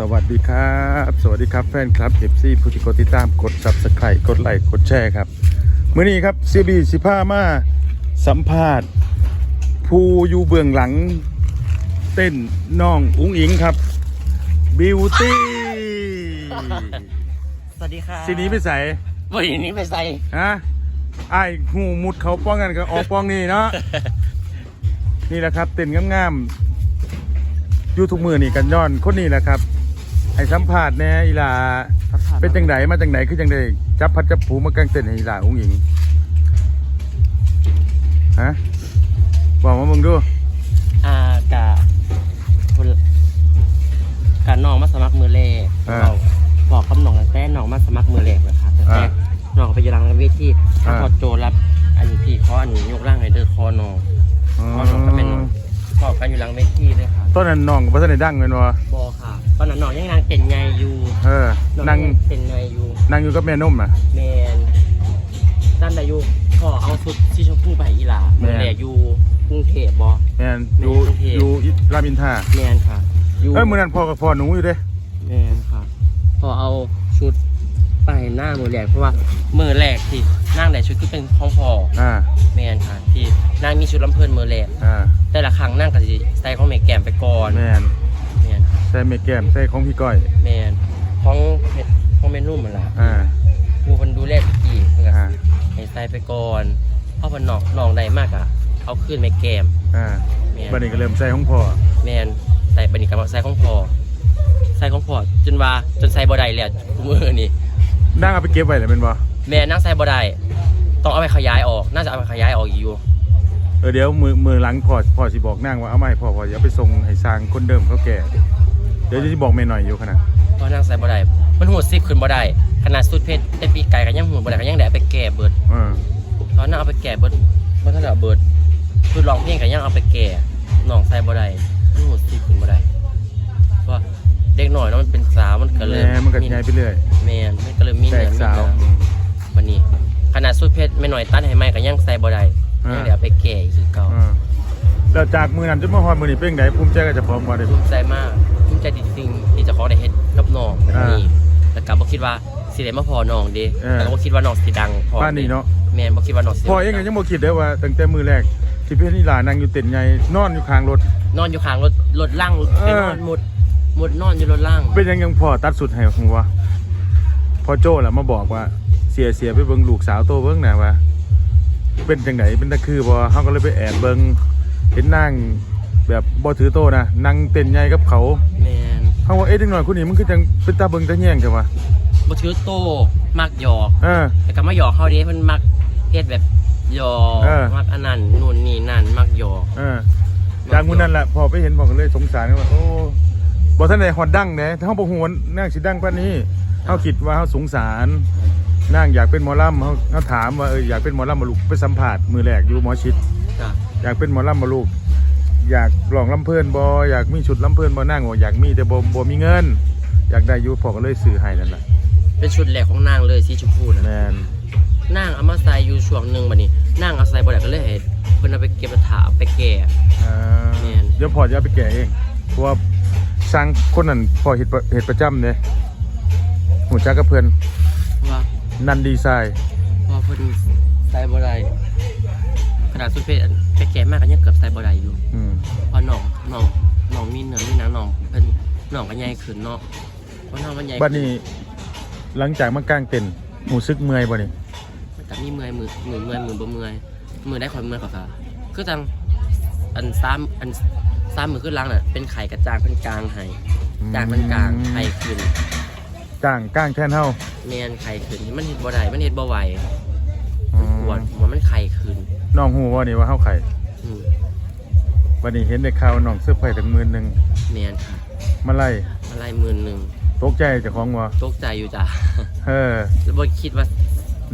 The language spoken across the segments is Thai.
สวัสดีครับ สวัสดีครับแฟนคลับเอฟซีผู้ที่กดติดตามกด subscribe กดไลค์กดแชร์ครับมื้อนี้ครับซีบีสิพามาสัมภาษณ์ ผู้อยู่เบื้องหลัง เต้นน้องอุ้งอิงครับบิวตี้สวัสดีค่ะสีนี้ไปใส่วันนี้ไปใส่ฮะไอ้ายหูมุดเขาป้องกันกับออกป้องนี่เนาะนี่แหละครับเต้นงามๆอยูทุกมือนี่กันย้อนคนนี้แหละครับ ไอ้สัมภาษณ์แหน่อีหลาเป็นจังไดมาจังไดคือจังไดจับพัดจับผูมากางเต้นให้อีหลาองหญิงฮะบอกมามึงดูอากาคนการน้องมาสมัครมือเลขเราบอกคำน้องแต่น้องมาสมัครมือเลขเลยค่ะแต่แรกน้องไปอยืนรังเวทีถ้าพอโจรับอันพี่ขออันยกร่างให้เด้อคอน้องอ๋อคอน้องก็เป็นพอกันอยู่หลังเวทีเลยค่ะต้นนั้นน้องก็บ่ทันได้ดังเลยเนาะบอค่ะ ตอนนั้นน้องยังนางเต็นไงอยู่เออนั่งเต็นไงอยู่นั่งอยู่กับแม่นุ่มน่ะ แมนด้านใดอยู่ขอเอาชุดสีชมพูไปให้อีหลาแม่มือเลขอยู่กรุงเทพบอแม่นอยู่แม่นโอเค อยู่รามอินทราแมนค่ะอยู่เอ้ยมื้อนั้นพ่อกับพ่อหนูอยู่เด้ แมนค่ะพอเอาชุดไปหน้ามือแรกเพราะว่ามือแรกที่นั่งได้ชุดคือเป็นของพออ่า แมนค่ะ ที่นั่งมีชุดลำเพลินมือแรกอ่า แต่ละครั้งนั่งก็จะใส่ของเมแกมไปก่อน แม่นแมนค่ะใส่เมแก้มใส่ของพี่ก้อย แมนของเม็ดของเมนุ่มมันละอ่าครูคนดูแลกี่เพื่ออ่า ให้ใส่ไปก่อนเพราะมันนองนองใดมากอะเอาขึ้นเมแกม อ่าแมนบัดนี้ก็เริ่มใส่ของพ่อ แมนใส่บันนี้กับใส่ของพอใส่ของพอจนว่าจนใส่บ่ได้แล้วมือนี่ นั่งเอาไปเก็บไว้เลยเป็นบ่แม่นั่งใส่บ่ได้ต้องเอาไปขยายออก น่าจะเอาไปขยายออกอีกอยู่ เออเดี๋ยวมือมือหลังพ่อพ่อสิบอกนั่งว่าเอามาให้พ่อพ่ออย่าไปส่งให้สร้างคนเดิมเขาแก่เดี๋ยวจะสิบอกแม่หน่อยอยู่ขนาดเพราะนั่งใส่บ่ได้ มันหูดซิบขึ้นบ่ได้ ขนาดสุดเพชรแต่ปีไก่ก็ยังหูดบ่ได้ก็ยังได้เอาไปแก่เบิดเออตอนนั่งเอาไปแก่เบิดบ่ทันได้เอาเบิดคือร้องเพลงก็ยังเอาไปแก่น้องใส่บ่ได้มันหูดซิบขึ้นบ่ได้เพราะว่าเด็กหน่อยเนาะมันเป็นสาวมันก็เลยแม่มันก็ใหญ่ไปเรื่อยแม่นมันก็เลยมีแตเนื้กอมีสาวหนังวันนี้ขนาดสุดเพชรไม่หน่อยตัดให้ใหม่ก็ยังใส่บ่ได้อ่ายัยังได้เอาไปแก่อีกคือเก่าเออแล้วจากมือนั้นจนมาฮอดมือนี้เป็นไงภูมิใจกับเจ้าของบ่ได้ภูมิใจมากภูมิ ใจจริงๆที่เจะของได้เฮ็ดกับน้องแบบอ่านี้แล้วก็บ่คิดว่าสิได้มาพอน้องเด้เออแล้วก็บ่คิดว่าน้องสิดังพอบ้านนี้เนาะแม่นบ่คิดว่าน้องสิพ่อเองก็ยังบ่คิดเด้อว่าตั้งแต่มือแรกที่พี่นี่หลานนั่งอยู่เต็นท์ใหญ่นอนอยู่ข้างรถ นอนอยู่ข้างรถรถล่างเออไปนอนมุดมุดนอนอยู่รถล่างเป็นยังยังพ่อตัดสุดให้ผมว่าพ่อโจ้ล่ะมาบอกว่าเสียเสียไปเบิ่งลูกสาวโตเบิ่งน่ะว่า เป็นจังไดเป็นตะคือบ่เฮาก็เลยไปแอบเบิ่งเห็นนาง แบบบ่ถือโตนะนั่งเต้นใหญ่กับเขาแม่นเฮาว่าเอ๊ะเด็กน้อยคนนี้มันคือจังเป็นตาเบิ่งตาแย่งจังวะบ่ถือโตมักหยอกเออ แต่ก็มาหยอกเฮาเด้เพิ่นมักเฮ็ดแบบหยอกเออ มักอันนั้นนู่นนี่นั่นมักหยอกเออจากมื้อนั้นแหละพอไปเห็นบอกก็เลยสงสารว่าโอ้บ่ทันได้ฮอดดังแหน่ถ้าเฮาบ่ฮู้ว่านางสิดังปานนี้เฮาคิดว่าเฮาสงสารนางอยากเป็นหมอลำเฮาเฮาถามว่าเอออยากเป็นหมอลำบ่ลูกไปสัมภาษณ์มื้อแรกอยู่หมอชิด จ้ะอยากเป็นหมอลำบ่ลูก อยากร้องลำเพลินบ่อยากมีชุดลำเพลินบ่นางบอกอยากมีแต่บ่บ่มีเงิน อยากได้อยู่พ่อก็เลยซื้อให้นั่นแหละเป็นชุดแรกของนางเลยสีชมพูน่ะแม่นนางเอามาใส่อยู่ช่วงหนึงบัดนี้นางเอาใส่บ่ได้ก็เลยให้เพิ่นเอาไปเก็บกระถาเอาไปแก่อ่าแม่นเดี๋ยวพ่อจะเอาไปแกะเองเพราะว่าสร้างคนนั้นพ่อเฮ็ดประเฮ็ดประจำเด้หูจักกับเพิ่นเพราะว่านันดีไซน์พอเพิ่นใส่บ่ได้ขนาดสุดเพชรไป แก่มากก็ยังเกือบใส่บ่ได้อยู่อืมเพราะน้องน้องน้องมีเนื้อมีหนังน้องเพิ่นน้องก็ใหญ่ขึ้นเนาะเพราะน้องมันใหญ่บัดนี้ หลังจากมากางเต็นท์หูซึกเมื่อยบ่นี่มันก็มีเมื่อยมือมือเมื่อยมือบ่เมื่อยมือได้คอยเมื่อยกว่าค่ะคือจังอันซ้ำอันซ้ำมือขึ้นหลังน่ะเป็นไข่กระจางเพิ่นกลางให้จางเพิ่นกลางไข่ขึ้นจ้างก้างแทนเฮาแม่นไข่ขึ้นมันเฮ็ดบ่ได้มันเฮ็ดบ่ไหวอืมปวดหัวมันไข่ขึ้นน้องฮู้ว่านี่ว่าเฮาไข่ อืมบัดนี้เห็นได้ข่าวน้องซื้อไผถึงหมื่นหนึงแม่นค่ะมาไล่อะไรหมื่นหนึงตกใจเจ้าของบ่ตกใจอยู่จ้ะเออแล้วบ่คิดว่า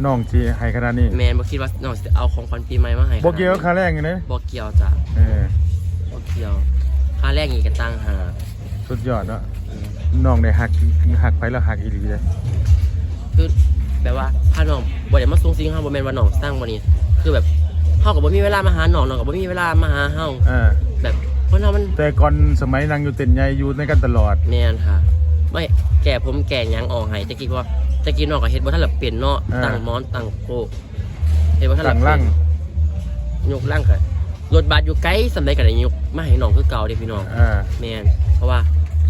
น้องสิให้ขนาดนี้แมนบ่คิดว่าน้องสิเอาของขวัญปีใหม่มาให้บ่เกี่ยวกับค่าแรงนี่นะบ่เกี่ยวจ้ะเออบ่เกี่ยวค่าแรกอีกก็ตั้งหาสุดยอดเนาะน้องได้หักหักไปแล้วหักอีหลีเลยคือแบบว่าถ้าน้องบ่ได้มาส่งสิ่งเฮาบ่แม่นว่าน้องสร้างบ่นี่คือแบบ เฮาก็บ่มีเวลามาหาน้องน้องก็บ่มีเวลามาหาเฮาอ่าแบบคนเฮามันแต่ก่อนสมัยนางอยู่เต็นท์ใหญ่อยู่ในกันตลอดแม่นค่ะไม่แก่ผมแก่หยังออกให้ตะกี้ว่าตะกี้น้องก็เฮ็ดบ่ทันละเปลี่ยนเนาะอ่าตั้งหมอนตั้งโคกเฮ็ดบ่ทันตั้ละงเปลี่ล่ายงนยกล่างก็รถบัสอยู่ไกลสำาใดก็ได้ยกมาให้น้องคือเก่าเด้พี่น้อง อ่า แม่นเพราะว่า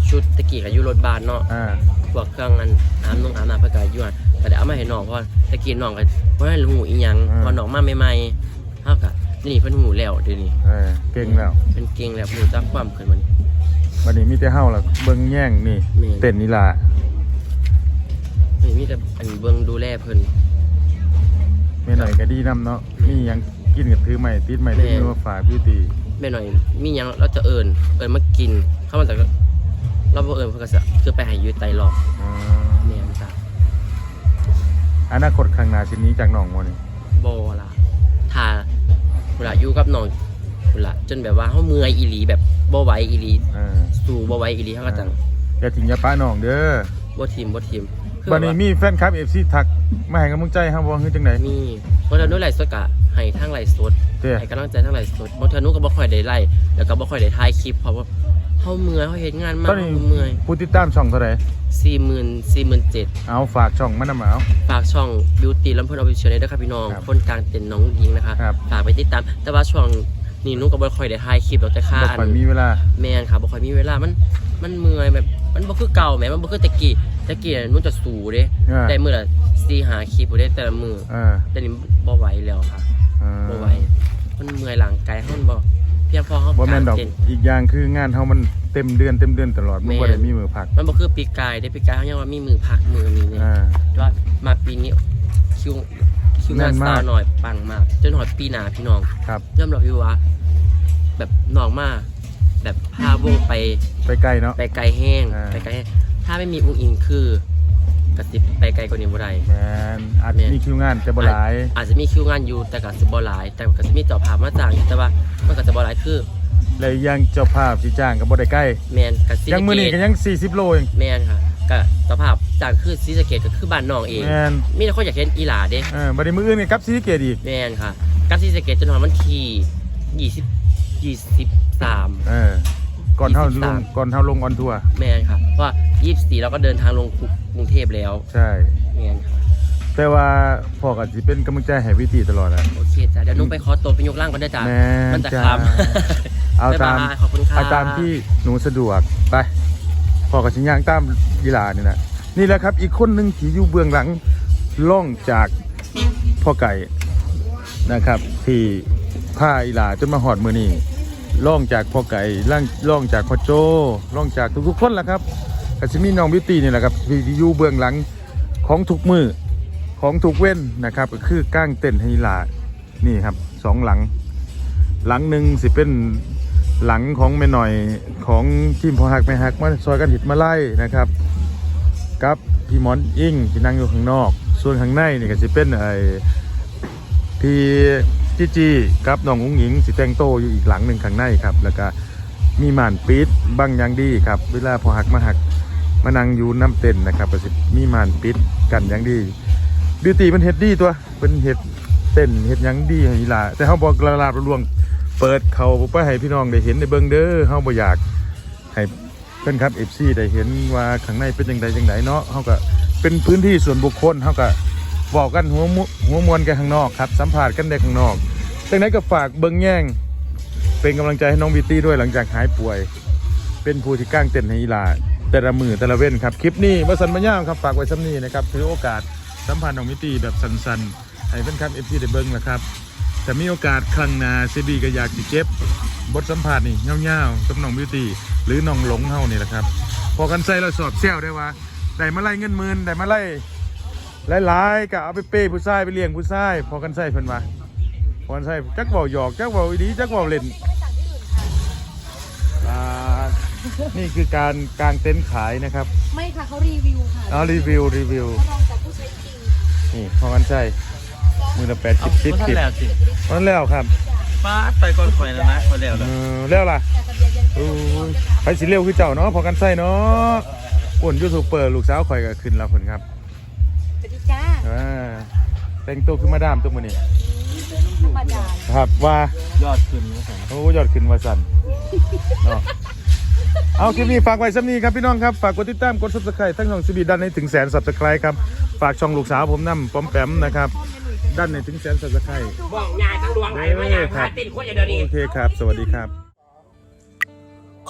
ชุดตะกี้ก็อยู่รถบัสเนาะอ่า พวกเครื่องอันอาบน้องอาบน้ำเพื่อกอยู่อะก็ได้เอามาให้น้องเพราะว่าตะกี้น้องก็เพราะนั่นหูอีหยังพอน้องมาใหม่ๆ เฮาก็นี่เพิ่นหูแล้วเดี๋ยวนี้เออเก่งแล้วเป็นเก่งแล้วหูจักความขึ้นมันวันนี้มีแต่เฮาล่ะเบิ่งแย่งนี่แม่เต้นนี่ล่ะนี่มีแต่อันเบิ่งดูแลเพิ่นแม่หน่อยก็ดีนํเนาะมีหยังกินก็ถือไม้ติดไม้ติดมือมาฝากพี่ตีแม่หน่อย มีหยังเราจะเอิ้นเอิ้นมากินเข้ามาจากเราบ่เอิ้นเพิ่นก็สิคือไปให้อยู่ไตรอกอ่าแม่นจ้ะอนาคตข้างหน้าสิหนี้จากน้องบ่นี่บ่ล่ะถ้า เวลาอยู่กับน้องเวลาจนแบบว่าเฮาเมื่อยอีหลีแบบบ่ไหวอีหลีเออสู้บ่ไหวอีหลีเฮาก็จังอย่าทิ้งอย่าป้าน้องเด้อบ่ทีมบ่ทีมคือบัดนี้ว่ามีแฟนคลับ FC ทักมาให้กำลังใจเฮาบ่คือจังได๋มีบางเทื่อนู้นไลฟ์สดกะให้ทั้งไลฟ์สด เด้อให้กำลังใจทั้งไลฟ์สดบางเทื่อนู้นก็บ่ค่อยได้ไล่แล้วก็บ่ค่อยได้ถ่ายคลิปเพราะว่า เฮาเมื่อยเฮาเฮ็ดงานมาตอนนี้เฮาเมื่อยผู้ติดตามช่องเท่าไหร่40,000 47,000เอาฝากช่องมันนำเอา ฝากช่อง Beauty ลำเพิ่น Official ด้วยนะครับพี่น้องครับคนกลางเต็นน้องหญิงนะคะครับ ฝากไปติดตาม แต่ว่าช่วงนี้หนุก็บ่ค่อยได้ถ่ายคลิปดอกแต่ค่าบ่อันค่อยมีเวลา แม่นค่ะบ่ค่อยมีเวลา มัน มันเมื่อยแบบ มันบ่คือเก่าแหมมันบ่คือแต่กี้แต่กี้หนุจะสู้เด้อ่าได้มื้อละ4-5คลิปบ่ได้แต่ละมื้อเออแต่นี้บ่ไหวแล้วค่ะเออบ่ไหวมันเมื่อยหลังกายเฮามันบ่เพียงพอเฮาบ่แม่นดอกเต้นอีกอย่างคืองานเฮามันเต็มเดือนเต็มเดือนตลอดมันแม่นบ่ได้มีมือพักมันบ่คือปีกายได้ปีกายเฮายังว่ามีมือพักมือมีเนี่ยอ่า แต่ว่ามาปีนี้คิวคิวงานแน่นมาก สาวหน่อยปังมากจนหอดปีหน้าพี่น้องครับยอมรับอยู่ว่า แบบน้องมาแบบพาวงไปไปไกลเนาะ ไปไกลแห้งอ่า ไปไกลแห้งถ้าไม่มีอุ้งอิงคือ กระติบไปไกลกว่านี้บ่ได้ แม่นอาจแม่น มีคิวงานจะบ่หลาย อาจจะมีคิวงานอยู่แต่ก็สิบ่หลาย แต่ก็สิมีเจ้าภาพมาจ้างอยู่แต่ว่ามันก็จะบ่หลายคือและอีกอย่างเจ้าภาพสิจ้างก็บ่ได้ใกล้ แมนกับซียังมื้อนี้ก็ยัง 40 โลเองแมนค่ะก็เจ้าภาพจ้างคือซีสะเกตก็คือบ้านน้องเอง แม่นมีแต่คนอยากเห็นอีหลาเด้ เออบัดนี้มื้ออื่นก็กลับศรีสะเกษอีก แมนค่ะกับซีสะเกตจนถึงวันที่ยี่สิบยี่สิบสามเออ ก่อนเฮาลง 23 ก่อนเฮาลงออนทัวร์ แมนค่ะเพราะว่ายี่สิบสี่เราก็เดินทางลง กรุงเทพแล้วใช่แมนค่ะแต่ว่าพ่อก็สิเป็นกำลังใจให้วิธีตลอดอะโอเคจ้ะเดี๋ยวนุ่งไปขอตัวไปยกร่างก่อนได้จ้ะแม่มันจะจ้าคำเอาตามบ๊ยบยขอบคุณค่ะเอาตามที่หนูสะดวกไปพ่อกับชิงย่างตามยีหลานี่นะนี่แหละครับอีกคนหนึ่งที่อยู่เบื้องหลังล่องจากพ่อไก่นะครับ ที่ผ้าอีหลาจนมาหอดมือนี่ล่องจากพ่อไก่ล่างล่องจากพ่อโจล่องจากทุกๆคนแหละครับ ก็จะมีน้องบิวตี้นี่แหละครับที่อยู่เบื้องหลังของทุกมือของทุกเว้นนะครับ ก็คือก้างเต้นให้หลานี่ครับสองหลัง หลังหนึ่งสิเป็นหลังของแม่หน่อยของทีมพอหักไม่หักมาซอยกันหิดมาไล่นะครับกับพี่มอนอิงที่นั่งอยู่ข้างนอก ส่วนข้างในนี่ก็สิเป็นไอ้พี่จีจีกับน้องอุ้งหญิงสิแตงโตอยู่อีกหลังหนึ่งข้างในครับ แล้วก็มีหมานปิดบังอยางดีครับ เวลาพอหักมาหัก มานั่งอยู่น้ำเต้นนะครับก็สิทธิ์มีมานปิดกันอย่างดีบิวตี้มันเฮ็ดดีตัวเป็นเฮ็ดเต้นเฮ็ดยังดีให้อีหล่ะแต่เฮาบ่กระลาบระลวงเปิดเขาไปให้พี่น้องได้เห็นได้เบิ่งเด้อเฮาบ่อยากให้เพิ่นครับ FC ได้เห็นว่าข้างในเป็นจังไดจังไดเนาะเฮาก็เป็นพื้นที่ส่วนบุคคลเฮาก็บอกกันหัวมุหัวมวลกันข้างนอกครับ สัมภาษณ์กันได้ข้างนอกจังไดก็ฝากเบิ่งแย่ง เป็นกำลังใจให้น้องบิวตี้ด้วยหลังจากหายป่วย เป็นผู้ที่ก้างเต้นให้อีลา แต่ละมือแต่ละเว้นครับ คลิปนี้วสันมาย่ามครับฝากไว้ซ้ำนี้นะครับถือโอกาสสัมพันธ์น้องบิตีแบบสั้นๆให้เพื่อนครับเอฟซีได้เบิ้งนะครับแต่มีโอกาสครั้งหน้าซีบีก็อยากสิเก็บบทสัมภาษณ์นี่เงาๆกับน้องบิวตี้หรือน้องหลงเฮานี่แหละครับ พอกันใส่เราสอบเซลได้ว่าได้มาไล่เงินหมื่นได้มาไล่หลายๆก็เอาไปเป้ผู้ชายไปเลี้ยงผู้ชายพอกันใส่เพิ่นว่าพอกันใส่จักเว้าหยอกจักเว้าอีดีจักเว้าเล่น นี่คือการกางเต็นท์ขายนะครับ ไม่ค่ะเขารีวิวค่ะเอารีวิวรีวิวเขาลองจากผู้ใช้จริงนี่พอกันใส่มือละแปดสิบสิบท่านสิบแล้วสินั้นแล้วครับป้าดไปก่อนข่อยแล้วนะข่อยแล้วเอแล้วอแล้วล่ะแต่ทะเบียนยังโอ้ยไปสิเร็วคือเจ้าเนาะพอกันใส่เนาะอ้วนยูทูบเปิดลูกสาวข่อยก็ขึ้นแล้วผลครับสวัสดีจ้าอ่าแต่งตัวขึ้นมาดามตัวมือนี่ธรรมดาครับว่ายอดขึ้นนะผมโอ้ยอดขึ้นว่าสั่นเนาะ เอาคลิปนี้ฝากไว้ซ้ำนี้ครับพี่น้องครับฝากกดติดตามกด subscribe ทั้งช่องซีบีดันให้ถึงแสน subscribe ครับฝากช่องลูกสาวผมนํปอมแปมนะครับดันให้ถึงแสน subscribe บอกยายทั้งดวงไอ้มายายพาตินคนอย่าเดินนี้โอเคครับ สวัสดีครับ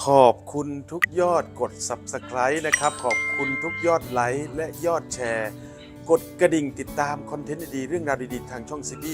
ขอบคุณทุกยอดกด Subscribe นะครับ ขอบคุณทุกยอดไลค์และยอดแชร์ กดกระดิ่งติดตามคอนเทนต์ดีๆเรื่องราวดีๆทางช่องซีบี